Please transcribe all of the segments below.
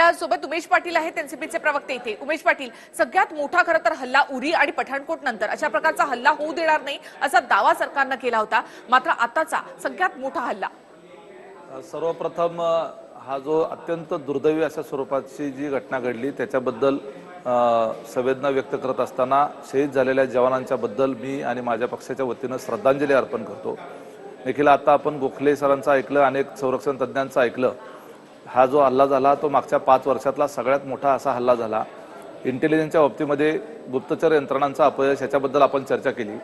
आपल्यासोबत उमेश पाटील आहेत एनसीपीचे प्रवक्ते इथे. उमेश पाटील सगळ्यात मोठा खरं तर हल्ला उरी आणि पठाणकोट नंतर. अशा प्रकारचा हल्ला होऊ देणार नाही असा दावा सरकारनं केला होता. मात्र आताचा सगळ्यात मोठा हल्ला. सर्वप्रथम हा जो अत्यंत दुर्दैवी अशा स्वरूपाची जी घटना घडली त्याच्याबद्दल संवेदना व्यक्त करत असताना शहीद झालेल्या जवानांच्या बद्दल मी आणि माझ्या पक्षाच्या वतीनं श्रद्धांजली अर्पण करतो. देखील आता आपण गोखले सरांचं ऐकलं अनेक संरक्षण तज्ज्ञांचं ऐकलं. हा जो हल्ला झाला तो मागच्या पाच वर्षातला सगळ्यात मोठा असा हल्ला झाला. इंटेलिजन्सच्या बाबतीमध्ये गुप्तचर यंत्रणांचा अपयश याच्याबद्दल आपण चर्चा केली.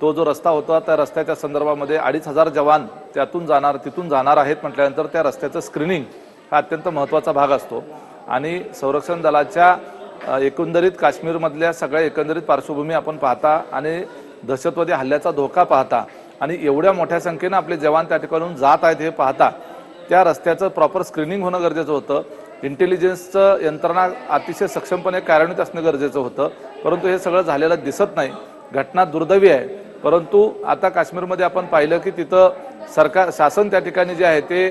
तो जो रस्ता होता त्या रस्त्याच्या संदर्भामध्ये अडीच हजार जवान त्यातून जाणार तिथून जाणार आहेत म्हटल्यानंतर त्या रस्त्याचं स्क्रीनिंग हा अत्यंत महत्त्वाचा भाग असतो. आणि संरक्षण दलाच्या एकंदरीत काश्मीरमधल्या सगळ्या एकंदरीत पार्श्वभूमी आपण पाहता आणि दहशतवादी हल्ल्याचा धोका पाहता आणि एवढ्या मोठ्या संख्येनं आपले जवान त्या ठिकाणून जात आहेत हे पाहता त्या रस्त्याचं प्रॉपर स्क्रीनिंग होणं गरजेचं होतं. इंटेलिजन्सचं यंत्रणा अतिशय सक्षमपणे कार्यान्वित असणं गरजेचं होतं. परंतु हे सगळं झालेलं दिसत नाही. घटना दुर्दैवी आहे. परंतु आता काश्मीरमध्ये आपण पाहिलं की तिथं सरकार शासन त्या ठिकाणी जे आहे ते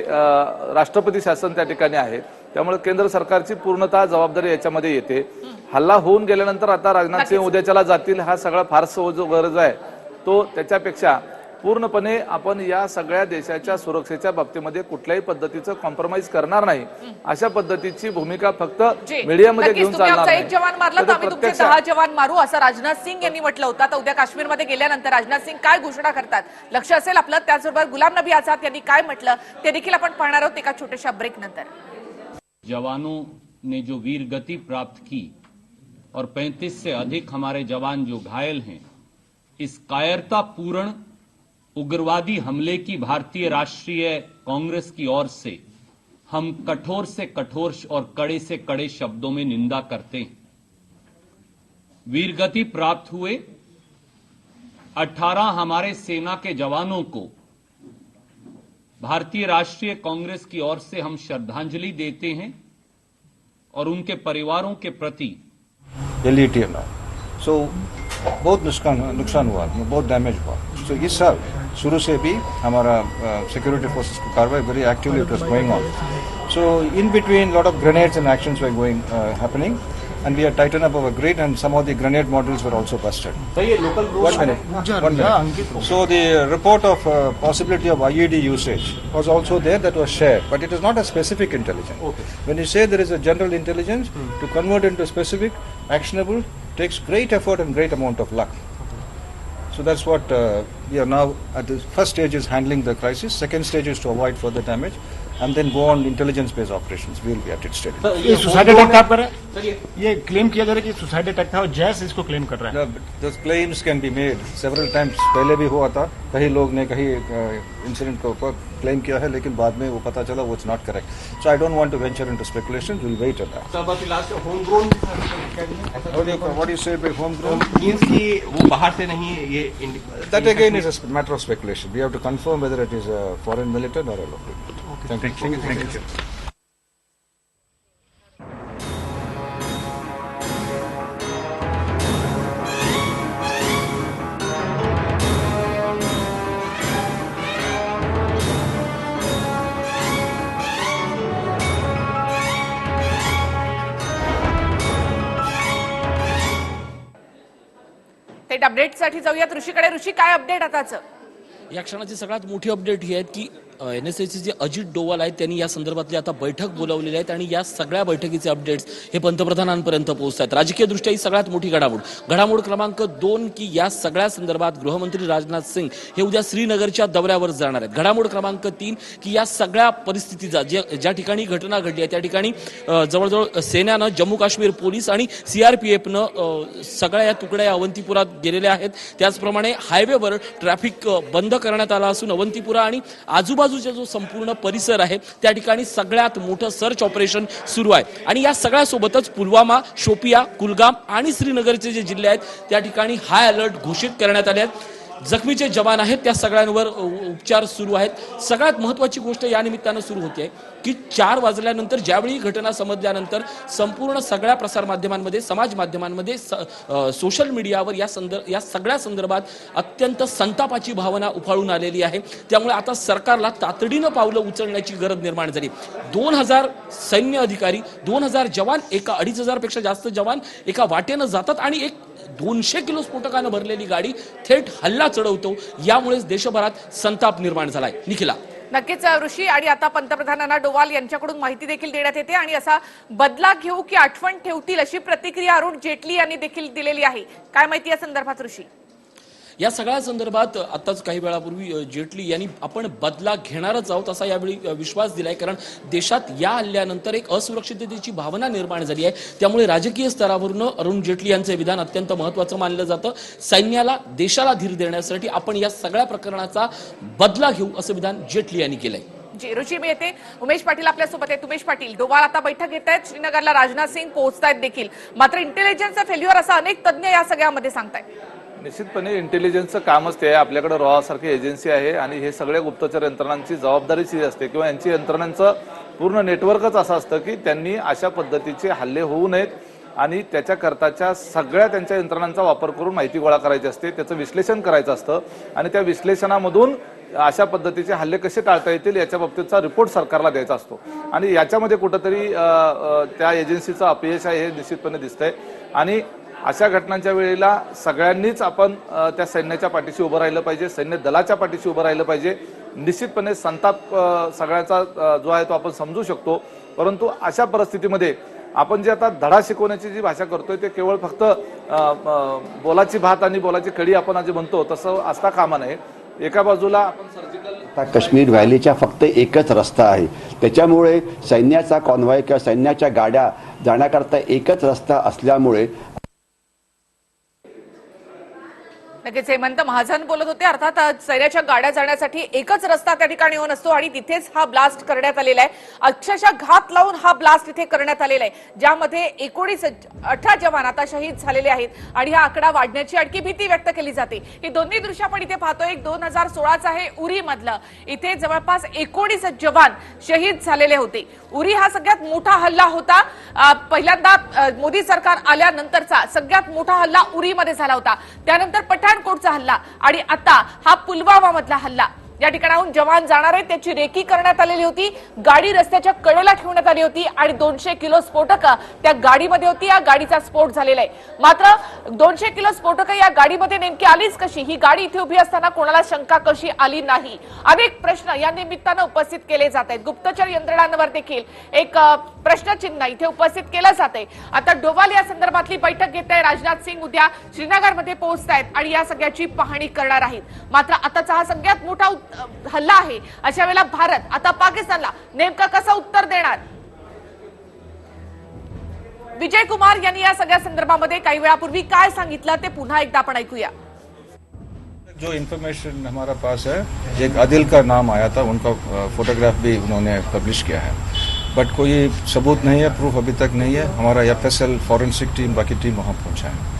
राष्ट्रपती शासन त्या ठिकाणी आहे. त्यामुळे केंद्र सरकारची पूर्णतः जबाबदारी याच्यामध्ये येते. हल्ला होऊन गेल्यानंतर आता राजनाथ सिंह उद्याच्याला जातील हा सगळा फारसं जो गरज आहे तो त्याच्यापेक्षा पूर्णपणे आपण या सगळ्या देशाच्या सुरक्षेच्या बाबतीमध्ये कुठल्याही पद्धतीचं कॉम्प्रोमाइज करणार नाही. अशा पद्धतीची भूमिका फक्त. मीडियामध्ये घेऊन चालणार एक जवान मारला तर आम्ही तुमचे दहा जवान मारू असं राजनाथ सिंग यांनी म्हटलं होतं. आता उद्या काश्मीरमध्ये गेल्यानंतर राजनाथ सिंग काय घोषणा करतात? लक्ष असेल आपलं? त्याचबरोबर गुलाम नबी आझाद यांनी काय म्हटलं? ते देखील आपण पाहणार आहोत एका छोट्याशा ब्रेक नंतर. जवानों ने जो वीर गति प्राप्त की और 35 से अधिक हमारे जवान जो घायल हैं इस कायरतापूर्ण उग्रवादी हमले की भारतीय राष्ट्रीय कांग्रेस की ओर से हम कठोर से कठोर और कड़े से कड़े शब्दों में निंदा करते हैं। वीरगति प्राप्त हुए। 18 हमारे सेना के जवानों को भारतीय राष्ट्रीय कांग्रेस की ओर से हम श्रद्धांजलि देते हैं और उनके परिवारों के प्रति now. So बहुत नुकसान नुकसान हुआ बहुत डैमेज हुआ। सो so, इस साल शुरू से भी हमारा सिक्योरिटी फोर्सेस की कार्रवाई very actively it was going on so in between lot of grenades and actions were going happening and we had tightened up our grid and some of the grenade models were also busted. One minute. One minute. So the report of uh, possibility of IED usage was also there that was shared, but it is not a specific intelligence. When you say there is a general intelligence, to convert into specific, actionable, takes great effort and great amount of luck. So that's what uh, we are now at the first stage is handling the crisis. Second stage is to avoid further damage, and then go on intelligence-based operations. We will be at it steady. ये suicide attack आप कर रहे हैं? ये claim KIA जा रहा है कि सुसाइड अटैक था और जैस इसको क्लेम कर रहा है। No, but those claims can be made several times. पहले भी हुआ था कई लोग ने कहीं इंसिडेंट के ऊपर क्लेम किया है लेकिन बाद में वो पता चला वो it's not correct so I don't want to venture into speculation will wait on that home grown what you say by home grown means कि वो बाहर से नहीं ये that again is a matter of speculation we have to confirm whether it is a foreign militant और a local thank you thank you थेट अपडेटसाठी जाऊयात. ऋषीकडे ऋषी काय अपडेट आताचं? या क्षणाची सगळ्यात मोठी अपडेट ही आहे की एन एस एचे जे अजित डोवाल आहेत त्यांनी या संदर्भातली आता बैठक बोलावलेली आहेत आणि या सगळ्या बैठकीचे अपडेट्स हे पंतप्रधानांपर्यंत पोहोचत आहेत राजकीय दृष्ट्या ही सगळ्यात मोठी घडामोड. घडामोड क्रमांक दोन की या सगळ्या संदर्भात गृहमंत्री राजनाथ सिंग हे उद्या श्रीनगरच्या दौऱ्यावर जाणार आहेत. घडामोड क्रमांक तीन की या सगळ्या परिस्थितीचा जे ज्या ठिकाणी घटना घडली आहे त्या ठिकाणी जवळजवळ सेनानं जम्मू काश्मीर पोलीस आणि सीआरपीएफनं सगळ्या या तुकड्या अवंतीपुरात गेलेल्या आहेत. त्याचप्रमाणे हायवेवर ट्रॅफिक बंद करण्यात आला असून अवंतीपुरा आणि आजूबाजू आजूबाजूचा जो संपूर्ण परिसर आहे त्या ठिकाणी सगळ्यात मोठं सर्च ऑपरेशन सुरू आहे. आणि या सगळ्यासोबतच पुलवामा शोपिया कुलगाम आणि श्रीनगरचे जे जिल्हे आहेत त्या ठिकाणी हाय अलर्ट घोषित करण्यात आले आहेत. जखमीचे जवान आहेत त्या सगळ्यांवर उपचार सुरू आहेत. सगळ्यात महत्वाची गोष्ट या निमित्तानं सुरू होते. की चार वाजल्यानंतर ज्यावेळी घटना समजल्यानंतर संपूर्ण सगळ्या प्रसारमाध्यमांमध्ये समाज माध्यमांमध्ये स- सोशल मीडियावर या संदर्भ या सगळ्या संदर्भात अत्यंत संतापाची भावना उफाळून आलेली आहे. त्यामुळे आता सरकारला तातडीनं पावलं उचलण्याची गरज निर्माण झाली. दोन हजार सैन्य अधिकारी दोन हजार जवान एका अडीच हजारपेक्षा जास्त जवान एका वाटेनं जातात आणि एक दोनशे किलो स्फोटकानं भरलेली गाडी थेट हल्ला चढवतो. यामुळेच देशभरात संताप निर्माण झालाय. निखिला. नक्कीच ऋषी आणि आता पंतप्रधानांना डोवाल यांच्याकडून माहिती देखील देण्यात येते आणि असा बदला घेऊ की आठवण ठेवतील अशी प्रतिक्रिया अरुण जेटली यांनी देखील दिलेली आहे. काय माहिती या संदर्भात ऋषी? या सगळ्या संदर्भात आताच काही वेळापूर्वी जेटली यांनी आपण बदला घेणारच आहोत असा यावेळी विश्वास दिलाय. कारण देशात या हल्ल्यानंतर एक असुरक्षिततेची भावना निर्माण झाली आहे. त्यामुळे राजकीय स्तरावरून अरुण जेटली यांचं विधान अत्यंत महत्वाचं मानलं जातं. सैन्याला देशाला धीर देण्यासाठी आपण या सगळ्या प्रकरणाचा बदला घेऊ असं विधान जेटली यांनी केलंय. जी मी येते. उमेश पाटील आपल्यासोबत आहेत. उमेश पाटील डोवाळ आता बैठक घेत आहेत. श्रीनगरला राजनाथ सिंग पोहोचतायत देखील. मात्र इंटेलिजन्सचा फेल्युअर असा अनेक तज्ज्ञ या सगळ्यामध्ये सांगतायत. निश्चितपणे इंटेलिजन्सचं कामच ते आहे. आपल्याकडे रॉसारखी एजन्सी आहे आणि हे सगळ्या गुप्तचर यंत्रणांची जबाबदारीच ही असते किंवा यांची यंत्रणांचं पूर्ण नेटवर्कच असं असतं की त्यांनी अशा पद्धतीचे हल्ले होऊ नयेत आणि त्याच्याकरताच्या सगळ्या त्यांच्या यंत्रणांचा वापर करून माहिती गोळा करायची असते त्याचं विश्लेषण करायचं असतं आणि त्या विश्लेषणामधून अशा पद्धतीचे हल्ले कसे टाळता येतील याच्या बाबतीतचा रिपोर्ट सरकारला द्यायचा असतो. आणि याच्यामध्ये कुठंतरी त्या एजन्सीचं अपयश आहे हे निश्चितपणे दिसतंय. आणि अशा घटनांच्या वेळेला सगळ्यांनीच आपण त्या सैन्याच्या पाठीशी उभं राहिलं पाहिजे सैन्य दलाच्या पाठीशी उभं राहिलं पाहिजे. निश्चितपणे संताप सगळ्याचा जो आहे तो आपण समजू शकतो. परंतु अशा परिस्थितीमध्ये आपण जे आता धडा शिकवण्याची जी भाषा करतोय ते केवळ फक्त बोलाची भात आणि बोलाची कडी आपण आज म्हणतो तसं असता कामा नये. एका बाजूला आपण सर्जिकल आता काश्मीर व्हॅलीचा फक्त एकच रस्ता आहे. त्याच्यामुळे सैन्याचा कॉन्व्हॉय किंवा सैन्याच्या गाड्या जाण्याकरता एकच रस्ता असल्यामुळे नक्कीच हेमंत महाजन बोलत होते. अर्थात सैन्याच्या गाड्या जाण्यासाठी एकच रस्ता त्या ठिकाणी होऊन असतो आणि तिथेच हा ब्लास्ट करण्यात आलेला आहे. अक्षरशः घात लावून हा ब्लास्ट इथे करण्यात आलेला आहे. ज्यामध्ये एकोणीस अठरा जवान आता शहीद झालेले आहेत आणि हा आकडा वाढण्याची आणखी भीती व्यक्त केली जाते. ही दोन्ही दृश्य आपण इथे पाहतोय. एक दोन हजार सोळाचं आहे उरी मधलं. इथे जवळपास एकोणीस जवान शहीद झालेले होते. उरी हा सगळ्यात मोठा हल्ला होता. पहिल्यांदा मोदी सरकार आल्यानंतरचा सगळ्यात मोठा हल्ला उरीमध्ये झाला होता. त्यानंतर पठाणकोटचा हल्ला आणि आता हा पुलवामा मधला हल्ला. या ठिकाणाहून जवान जाणार आहेत. त्याची रेकी करण्यात आलेली होती. गाडी रस्त्याच्या कडेला ठेवण्यात आली होती आणि दोनशे किलो स्फोटक त्या गाडीमध्ये होती. या गाडीचा स्फोट झालेला आहे. मात्र दोनशे किलो स्फोटक या गाडीमध्ये नेमकी आलीच कशी? ही गाडी इथे उभी असताना कोणाला शंका कशी आली नाही? अनेक प्रश्न या निमित्तानं उपस्थित केले जात आहेत. गुप्तचर यंत्रणांवर देखील एक प्रश्नचिन्ह इथे उपस्थित केलं जात आहे. आता डोवाल या संदर्भातली बैठक घेत आहे. राजनाथ सिंग उद्या श्रीनगरमध्ये पोहोचत आहेत आणि या सगळ्याची पाहणी करणार आहेत. मात्र आताचा हा सगळ्यात मोठा हल्ला आहे. अशा वेळेला भारत आता पाकिस्तानला नेमकं कसं उत्तर देणार? विजय कुमार यांनी या सगळ्या संदर्भामध्ये काही वेळापूर्वी काय सांगितलं ते पुन्हा एकदा आपण ऐकूया. जो इन्फॉर्मेशन हमारा पास है एक आदिल का नाम आया था उनका फोटोग्राफ भी उन्होंने पब्लिश किया है। बट कोई सबूत नहीं है प्रूफ अभी तक नहीं है। हमारा F S L forensic team बाकी टीम वहाँ पहुँचा है।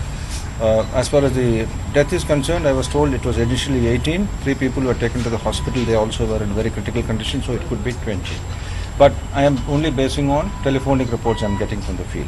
Uh, as far as the death is concerned, I was told it was initially 18. Three people were taken to the hospital. They also were in very critical condition, so it could be 20. But I am only basing on telephonic reports I'm getting from the field.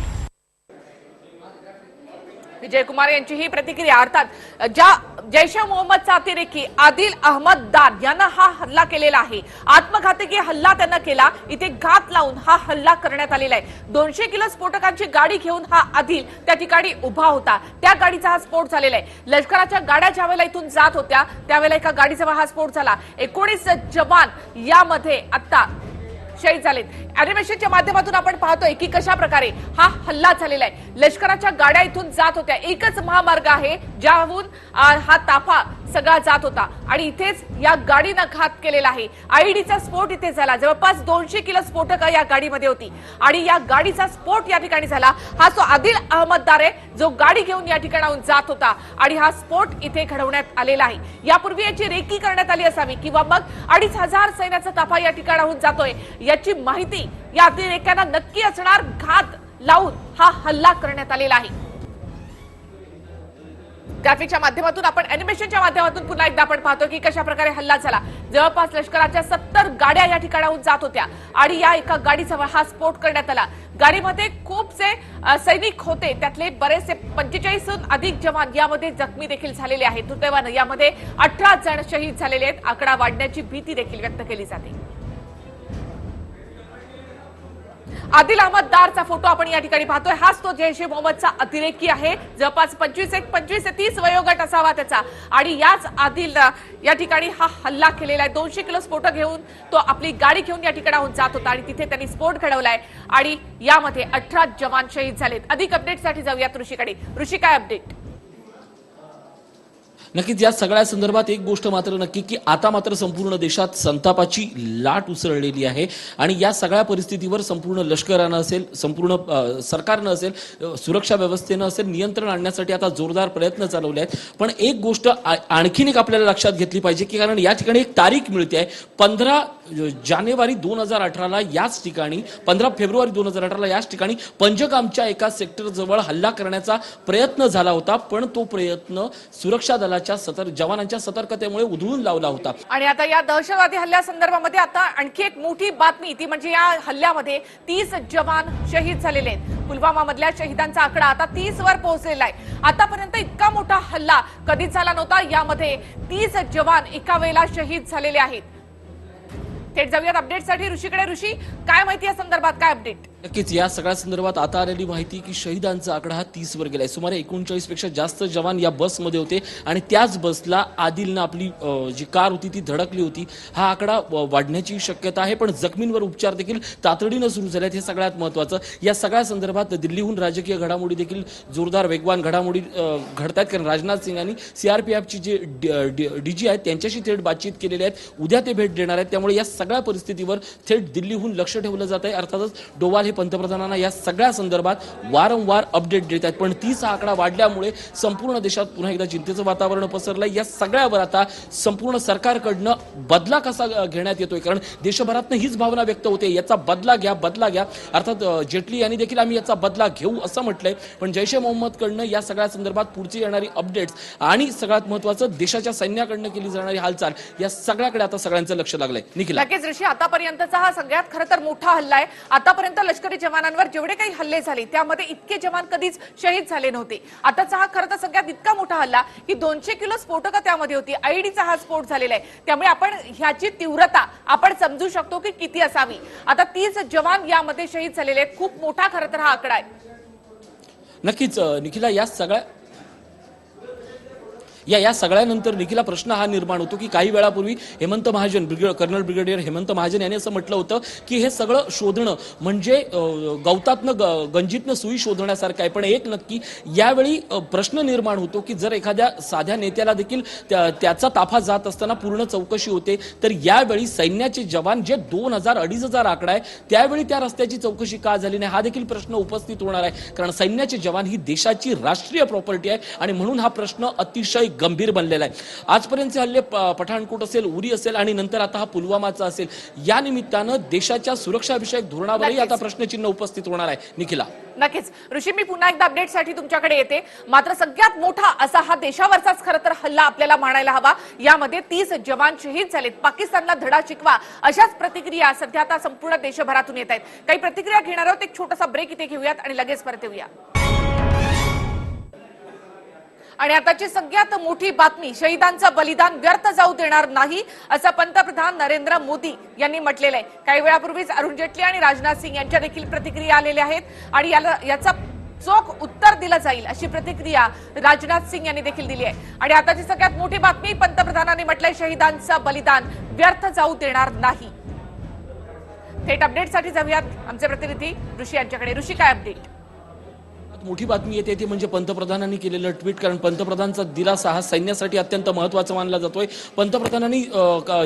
Vijaykumar यांची ही प्रतिक्रिया. अर्थात ज्या जैश मोहम्मदचा अतिरेकी आदिल अहमद दार यांना हा हल्ला केलेला आहे. आत्मघातकी हल्ला त्यांना केला. इथे घात लावून हा हल्ला करण्यात आलेला आहे. दोनशे किलो स्फोटकांची गाडी घेऊन हा आदिल त्या ठिकाणी उभा होता. त्या गाडीचा हा स्फोट झालेला आहे. लष्कराच्या गाड्या ज्यावेळेला इथून जात होत्या त्यावेळेला एका गाडीजवळ हा स्फोट झाला. एकोणीस जवान यामध्ये आता शहीद झालेत अॅनिमेशनच्या माध्यमातून आपण पाहतोय की कशा प्रकारे हा हल्ला झालेला आहे. लष्कराच्या गाड्या इथून जात होत्या. एकच महामार्ग आहे ज्याहून हा ताफा सगळा जात होता. आणि इथेच या गाडीनं घात केलेला आहे. आयईडीचा स्फोट इथे झाला. जवळपास दोनशे किलो स्फोटक या गाडीमध्ये होती. आणि या गाडीचा स्फोट या ठिकाणी झाला. हा तो आदिल अहमददार आहे जो गाडी घेऊन या ठिकाणाहून जात होता. आणि हा स्फोट इथे घडवण्यात आलेला आहे. यापूर्वी याची रेकी करण्यात आली असावी. किंवा मग अडीच हजार सैन्याचा ताफा या ठिकाणाहून जातोय. याची माहिती या अतिरेक्यांना नक्की असणार घात लावून हा हल्ला करण्यात आलेला आहे. ग्राफिकच्या माध्यमातून आपण अॅनिमेशनच्या माध्यमातून पुन्हा एकदा आपण पाहतो की कशा प्रकारे हल्ला झाला. जवळपास लष्कराच्या सत्तर गाड्या या ठिकाणाहून जात होत्या आणि या एका गाडीचा हा स्फोट करण्यात आला. गाडीमध्ये खूपसे सैनिक होते त्यातले बरेचसे पंचेचाळीसहून अधिक जवान यामध्ये जखमी देखील झालेले आहेत. दुर्दैवानं यामध्ये अठरा जण शहीद झालेले आहेत. आकडा वाढण्याची भीती देखील व्यक्त केली जाते. आदिल अहमद दारचा फोटो आपण या ठिकाणी पाहतोय. हाच तो जैश ए मोहम्मदचा अतिरेकी आहे. जवळपास पंचवीस एक पंचवीस ते तीस वयोगट असावा त्याचा. आणि याच आदिल या ठिकाणी हा हल्ला केलेला आहे. दोनशे किलो स्फोट घेऊन तो आपली गाडी घेऊन या ठिकाणाहून जात होता आणि तिथे त्यांनी स्फोट घडवलाय. आणि यामध्ये अठरा जवान शहीद झालेत. अधिक अपडेटसाठी जाऊयात ऋषीकडे. ऋषी काय अपडेट नक्कीच या सगळ्या संदर्भात एक गोष्ट मात्र नक्की की आता मात्र संपूर्ण देशात संतापाची लाट उसळलेली आहे. आणि या सगळ्या परिस्थितीवर संपूर्ण लष्करानं असेल संपूर्ण सरकारनं असेल सुरक्षा व्यवस्थेनं असेल नियंत्रण आणण्यासाठी आता जोरदार प्रयत्न चालवले आहेत. पण एक गोष्ट आ- आणखीन एक आपल्याला लक्षात घेतली पाहिजे की कारण या ठिकाणी एक तारीख मिळते आहे. पंधरा जानेवारी दोन हजार अठराला याच ठिकाणी पंधरा फेब्रुवारी दोन हजार अठराला याच ठिकाणी पंजगामच्या एका सेक्टरजवळ हल्ला करण्याचा प्रयत्न झाला होता. पण तो प्रयत्न सुरक्षा दलाच्या सतर जवानांच्या सतर्कतेमुळे उधळून लावला होता. आणि आता या दहशतवादी हल्ल्यासंदर्भामध्ये आता आणखी एक मोठी बातमी ती म्हणजे या हल्ल्यामध्ये तीस जवान शहीद झालेले आहेत. पुलवामा मधल्या शहीदांचा आकडा आता तीस वर पोहोचलेला आहे. आतापर्यंत इतका मोठा हल्ला कधीच झाला नव्हता. यामध्ये तीस जवान एका वेळेला शहीद झालेले आहेत. थेट जाऊयात अपडेटसाठी ऋषीकडे ऋषी काय माहिती या संदर्भात? काय अपडेट नक्कीच या सगळ्या संदर्भात आता आलेली माहिती की शहीदांचा आकडा हा तीस वर गेलाय. सुमारे एकोणचाळीसपेक्षा जास्त जवान या बसमध्ये होते आणि त्याच बसला आदिलनं आपली जी कार होती ती धडकली होती. हा आकडा वाढण्याची शक्यता आहे पण जखमींवर उपचार देखील तातडीनं सुरू झाले आहेत हे सगळ्यात महत्वाचं या सगळ्या संदर्भात दिल्लीहून राजकीय घडामोडी देखील जोरदार वेगवान घडामोडी घडत आहेत कारण राजनाथ सिंग यांनी सीआरपीएफची जे डीजी आहेत त्यांच्याशी थेट बातचीत केलेली आहेत. उद्या ते भेट देणार आहेत. त्यामुळे या सगळ्या परिस्थितीवर थेट दिल्लीहून लक्ष ठेवलं जात आहे अर्थातच डोवाल हे पंतप्रधानांना या सगळ्या संदर्भात वारंवार अपडेट देत आहेत. पण तीच आकडा वाढल्यामुळे संपूर्ण देशात पुन्हा एकदा चिंतेचं वातावरण पसरलंय. या सगळ्यावर आता संपूर्ण सरकारकडनं बदला कसा घेण्यात येतोय? कारण देशभरातनं हीच भावना व्यक्त होते. याचा बदला घ्या बदला घ्या. अर्थात जेटली यांनी देखील आम्ही याचा बदला घेऊ असं म्हटलंय. पण जैश ए मोहम्मदकडनं या सगळ्या संदर्भात पुढची येणारी अपडेट्स आणि सगळ्यात महत्वाचं देशाच्या सैन्याकडनं केली जाणारी हालचाल या सगळ्याकडे आता सगळ्यांचं लक्ष लागलंय. निखिल. नक्कीच ऋषी आतापर्यंतचा हा सगळ्यात खरं तर मोठा हल्ला आहे. आतापर्यंत लष्करी जवानांवर जेवढे काही हल्ले झाले त्यामध्ये इतके जवान कधीच शहीद झाले नव्हते. आताचा हा खरं तर सगळ्यात इतका मोठा हल्ला की दोनशे किलो स्फोटकं त्यामध्ये होती. आयडीचा हा स्फोट झालेला आहे. त्यामुळे आपण ह्याची तीव्रता आपण समजू शकतो की किती असावी. आता तीस जवान यामध्ये शहीद झालेले आहेत. खूप मोठा खरं तर हा आकडा आहे. नक्कीच निखिला या सगळ्या या या सगळ्यानंतर निखिला प्रश्न हा निर्माण होतो की काही वेळापूर्वी Hemant Mahajan brigade colonel brigadier Hemant Mahajan यांनी असं म्हटलं होतं की हे सगळं शोधणं म्हणजे गवतातनं ग- गंजीतनं सुई शोधण्यासारखं आहे. पण एक नक्की यावेळी प्रश्न निर्माण होतो की जर एखाद्या साध्या नेत्याला देखील त्या- त्याचा ताफा जात असताना पूर्ण चौकशी होते तर यावेळी सैन्याचे जवान जे दोन हजार अडीच हजार आकडा आहे त्यावेळी त्या रस्त्याची चौकशी का झाली नाही? हा देखील प्रश्न उपस्थित होणार आहे. कारण सैन्याचे जवान ही देशाची राष्ट्रीय प्रॉपर्टी आहे आणि म्हणून हा प्रश्न अतिशय गंभीर बनलेला आहे. आजपर्यंतचे हल्ले पठाणकोट असेल उरी असेल आणि नंतर आता हा पुलवामाचा असेल या निमित्तानं देशाच्या सुरक्षाविषयक धोरणावरही आता प्रश्नचिन्ह उपस्थित होणार आहे. निखिला. नक्कीच. ऋषी मी पुन्हा एकदा अपडेटसाठी तुमच्याकडे येते. मात्र सगळ्यात मोठा असा हा देशावरचाच खरं तर हल्ला आपल्याला म्हणायला हवा. यामध्ये तीस जवान शहीद झालेत. पाकिस्तानला धडा शिकवा अशाच प्रतिक्रिया सध्या आता संपूर्ण देशभरातून येत आहेत. काही प्रतिक्रिया घेणार आहोत? एक छोटासा ब्रेक इथे घेऊयात आणि लगेच परत येऊया. आणि आताची सगळ्यात मोठी बातमी शहीदांचं बलिदान व्यर्थ जाऊ देणार नाही असं पंतप्रधान नरेंद्र मोदी यांनी म्हटलेलं आहे. काही वेळापूर्वीच अरुण जेटली आणि राजनाथ सिंग यांच्या देखील प्रतिक्रिया आलेल्या आहेत आणि याला याचा चोख उत्तर दिलं जाईल अशी प्रतिक्रिया राजनाथ सिंग यांनी देखील दिली आहे. आणि आताची सगळ्यात मोठी बातमी पंतप्रधानांनी म्हटलंय शहीदांचं बलिदान व्यर्थ जाऊ देणार नाही. थेट अपडेटसाठी जाऊयात. आमचे प्रतिनिधी ऋषी यांच्याकडे. ऋषी काय अपडेट मोठी बातमी येते ती म्हणजे पंतप्रधानांनी केलेलं ट्विट कारण पंतप्रधानचा दिलासा हा सैन्यासाठी अत्यंत महत्त्वाचा मानला जातोय. पंतप्रधानांनी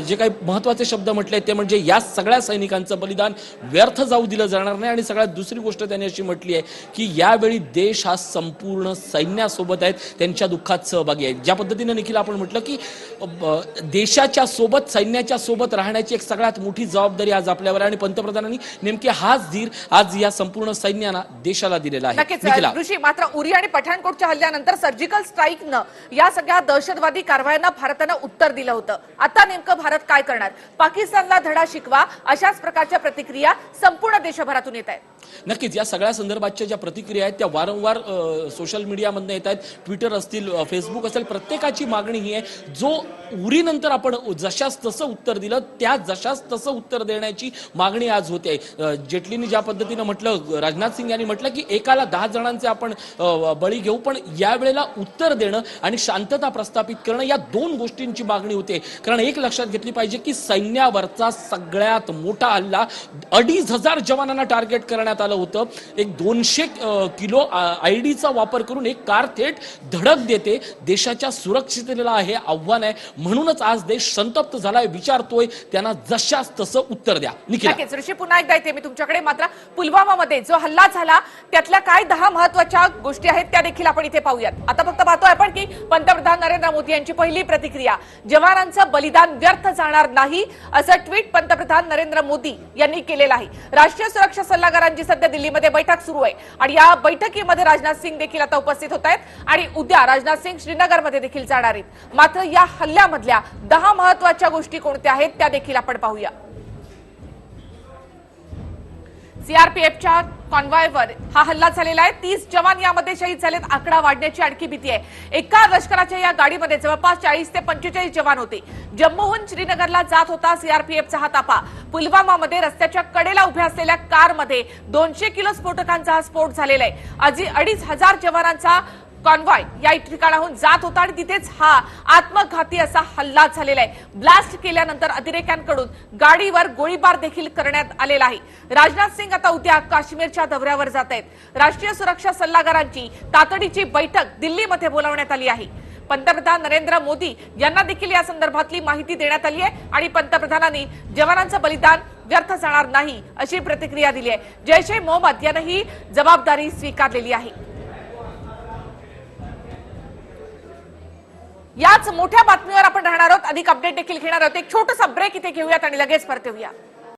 जे काही महत्त्वाचे शब्द म्हटले ते म्हणजे या सगळ्या सैनिकांचं बलिदान व्यर्थ जाऊ दिलं जाणार नाही. आणि सगळ्यात दुसरी गोष्ट त्यांनी अशी म्हटली आहे की यावेळी देश हा संपूर्ण सैन्यासोबत आहेत त्यांच्या दुःखात सहभागी आहेत. ज्या पद्धतीनं निखिल आपण म्हटलं की देशाच्या सोबत सैन्याच्या सोबत राहण्याची एक सगळ्यात मोठी जबाबदारी आज आपल्यावर आहे. आणि पंतप्रधानांनी नेमकी हाच धीर आज या संपूर्ण सैन्याला देशाला दिलेला आहे. केला. ऋषी मात्र उरी आणि पठाणकोटच्या हल्ल्यानंतर सर्जिकल स्ट्राईकनं या सगळ्या दहशतवादी कारवायांना भारतानं उत्तर दिलं होतं. आता नेमकं भारत काय करणार? पाकिस्तानला धडा शिकवा अशाच प्रकारच्या प्रतिक्रिया संपूर्ण देशभरातून येत आहेत. नक्कीच या सगळ्या संदर्भातच्या ज्या प्रतिक्रिया आहेत त्या वारंवार सोशल मीडियामधनं येत आहेत. ट्विटर असतील फेसबुक असेल प्रत्येकाची मागणी ही आहे. जो उरीनंतर आपण जशास तसं उत्तर दिलं त्या जशास तसं उत्तर देण्याची मागणी आज होते. जेटलीने ज्या पद्धतीनं म्हटलं राजनाथ सिंग यांनी म्हटलं की एकाला दहा जणांचे आपण बळी घेऊ पण यावेळेला उत्तर देणं आणि शांतता प्रस्थापित करणं या दोन गोष्टींची मागणी होते. कारण एक लक्षात घेतली पाहिजे की सैन्यावरचा सगळ्यात मोठा हल्ला अडीच हजार जवानांना टार्गेट करण्यात आलं होतं. एक दोनशे किलो आयडीचा वापर करून एक कार थेट धडक देते. देशाच्या सुरक्षिततेला हे आव्हान आहे. म्हणूनच आज देश संतप्त झालाय विचारतोय. त्यांना जशाच तसं उत्तर द्या. निखिल. ऋषी पुन्हा एकदा येते मी तुमच्याकडे मात्र पुलवामामध्ये जो हल्ला झाला त्यातल्या काय दहा महत्त्वाच्या गोष्टी आहेत त्या देखील आपण इथे पाहूयात. आता फक्त पाहतोय आपण की पंतप्रधान नरेंद्र मोदी यांची पहिली प्रतिक्रिया जवानांचं बलिदान व्यर्थ जाणार नाही असं ट्विट पंतप्रधान नरेंद्र मोदी यांनी केलेलं आहे. राष्ट्रीय सुरक्षा सल्लागारांची सध्या दिल्लीमध्ये बैठक सुरू आहे. आणि या बैठकीमध्ये राजनाथ सिंग देखील आता उपस्थित होत आहेत आणि उद्या राजनाथ सिंग श्रीनगरमध्ये देखील जाणार आहेत. मात्र या हल्ल्यामधल्या दहा महत्त्वाच्या गोष्टी कोणत्या आहेत त्या देखील आपण पाहूया. सीआरपीएफच्या कॉन्वॉयवर हा हल्ला झालेला आहे. तीस जवान यामध्ये शहीद झालेत. आकडा वाढण्याची आणखी भीती आहे. एका लष्कराच्या या गाडीमध्ये जवळपास चाळीस ते पंचेचाळीस जवान होते. जम्मूहून श्रीनगरला जात होता सीआरपीएफचा हा ताफा. पुलवामामध्ये रस्त्याच्या कडेला उभ्या असलेल्या कारमध्ये दोनशे किलो स्फोटकांचा हा स्फोट झालेला आहे. आजी अडीच हजार जवानांचा कॉन्व्हॉय या ठिकाणाहून जात होता आणि तिथेच हा आत्मघाती असा हल्ला झालेला आहे. ब्लास्ट केल्यानंतर अतिरेक्यांकडून गाडीवर गोळीबार देखील करण्यात आलेला आहे. राजनाथ सिंग आता उद्या काश्मीरच्या दौऱ्यावर जात आहेत. राष्ट्रीय सुरक्षा सल्लागारांची तातडीची बैठक दिल्लीमध्ये बोलावण्यात आली आहे. पंतप्रधान नरेंद्र मोदी यांना देखील या संदर्भातली माहिती देण्यात आली आहे आणि पंतप्रधानांनी जवानांचं बलिदान व्यर्थ जाणार नाही अशी प्रतिक्रिया दिली आहे. जैश ए मोहम्मद यानं ही जबाबदारी स्वीकारलेली आहे. याच मोठ्या बातमीवर आपण राहणार आहोत. अधिक अपडेट देखील घेणार आहोत. एक छोटासा ब्रेक इथे घेऊयात आणि लगेच परत येऊया.